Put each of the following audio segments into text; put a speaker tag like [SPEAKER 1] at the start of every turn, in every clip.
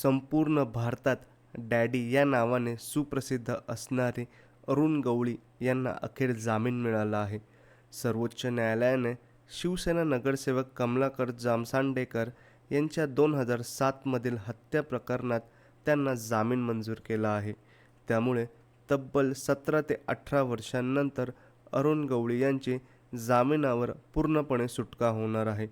[SPEAKER 1] संपूर्ण भारतात डॅडी या नावाने सुप्रसिद्ध असणारे अरुण गवळी यांना अखेर जामीन मिळाला आहे. सर्वोच्च न्यायालयाने शिवसेना नगरसेवक कमलाकर जामसांडेकर यांच्या दोन हजार सातमधील हत्या प्रकरणात त्यांना जामीन मंजूर केला आहे. त्यामुळे तब्बल सतरा ते अठरा वर्षांनंतर अरुण गवळी यांची जामिनावर पूर्णपणे सुटका होणार आहे.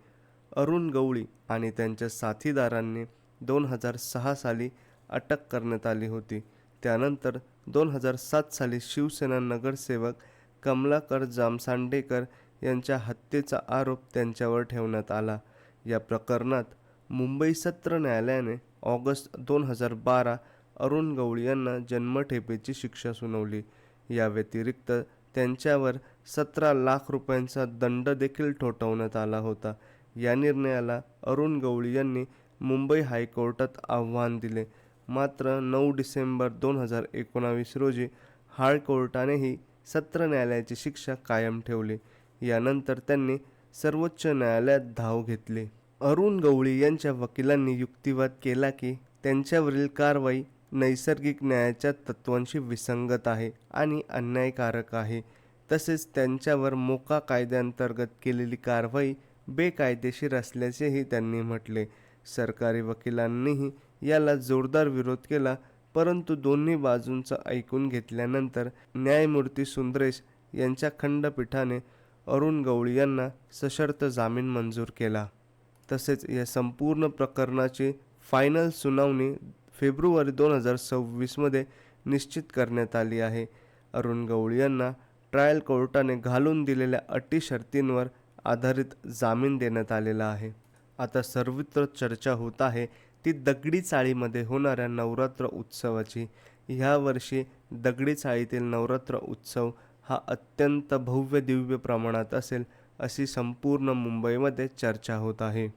[SPEAKER 1] अरुण गवळी आणि त्यांच्या साथीदारांनी दोन हजार सहा साली अटक करण्यात आली होती. त्यानंतर दोन हजार सात साली शिवसेना नगरसेवक कमलाकर जामसांडेकर यांच्या हत्येचा आरोप त्यांच्यावर ठेवण्यात आला. या प्रकरणात मुंबई सत्र न्यायालयाने ऑगस्ट दोन हजार बारा अरुण गवळी यांना जन्मठेपेची शिक्षा सुनावली. या व्यतिरिक्त त्यांच्यावर सतरा लाख रुपयांचा दंड देखील ठोठावण्यात आला होता. या निर्णयाला अरुण गवळी यांनी मुंबई हायकोर्टात आव्हान दिले. मात्र नऊ डिसेंबर दोन हजार एकोणावीस रोजी हायकोर्टानेही सत्र न्यायालयाची शिक्षा कायम ठेवली. यानंतर त्यांनी सर्वोच्च न्यायालयात धाव घेतली. अरुण गवळी यांच्या वकिलांनी युक्तिवाद केला की त्यांच्यावरील कारवाई नैसर्गिक न्यायाच्या तत्वांशी विसंगत आहे आणि अन्यायकारक आहे. तसेच त्यांच्यावर मोका कायद्याअंतर्गत केलेली कारवाई बेकायदेशीर असल्याचेही त्यांनी म्हटले. सरकारी वकिलांनीही याला जोरदार विरोध केला परंतु दोन्ही बाजूंचं ऐकून घेतल्यानंतर न्यायमूर्ती सुंदरेश यांच्या खंडपीठाने अरुण गवळी यांना सशर्त जामीन मंजूर केला. तसेच या संपूर्ण प्रकरणाची फायनल सुनावणी फेब्रुवारी दोन हजार सव्वीसमध्ये निश्चित करण्यात आली आहे. अरुण गवळी यांना ट्रायल कोर्टाने घालून दिलेल्या अटी शर्तींवर आधारित जामीन देण्यात आलेला आहे. आता सर्वत्र चर्चा होत आहे ती दगडी चाळीमध्ये होणाऱ्या नवरात्र उत्सवाची. ह्या वर्षी दगडी चाळीतील नवरात्र उत्सव हा अत्यंत भव्य दिव्य प्रमाणात असेल अशी संपूर्ण मुंबईमध्ये चर्चा होत आहे.